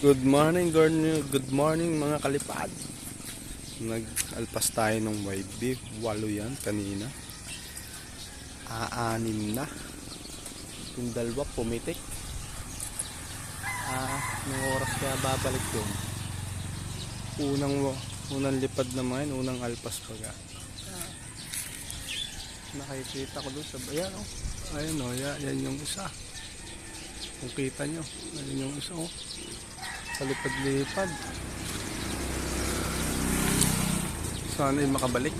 Good morning, good, good morning mga kalipad. Nag-alpas tayo ng white beef. Walo yan kanina. Aanim na. Yung dalawa pumitik. Ah, ng oras kaya babalik yun. Unang, unang lipad naman, unang alpas pa ga. Ah, nakikita ko doon sa bayan. Oh. Ayun oh, yan, yan yung isa. Kung kita nyo, ayun yung isa oh palipad-lipad. Sana ay makabalik.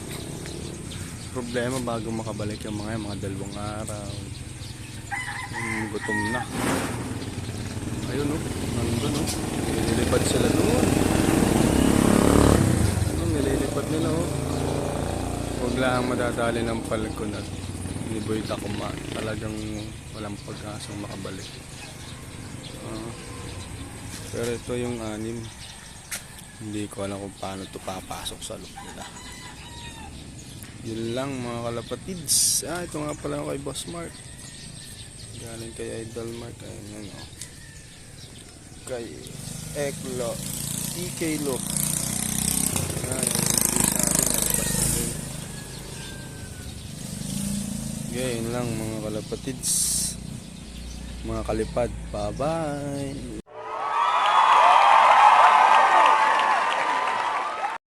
Problema bago makabalik yung mga yan, mga dalawang araw. Yung gutom na. Ayun oh, nandun oh. Nililipad sila doon. Ano, nililipad nila oh. Huwag lang madadali ng palgon at ni Boy Takuma. Talagang walang pag-asang makabalik. Ah. Pero ito yung anim. Hindi ko alam kung paano to papasok sa loob nila. Yun lang mga kalapatids. Ah, ito nga pala kay Boss Mark. Galing kay Idol Mark. Ayun yun oh. Kay Eklo. TK Lo. Nalabas na din. Okay, yun lang mga kalapatids. Mga kalipad. Bye-bye.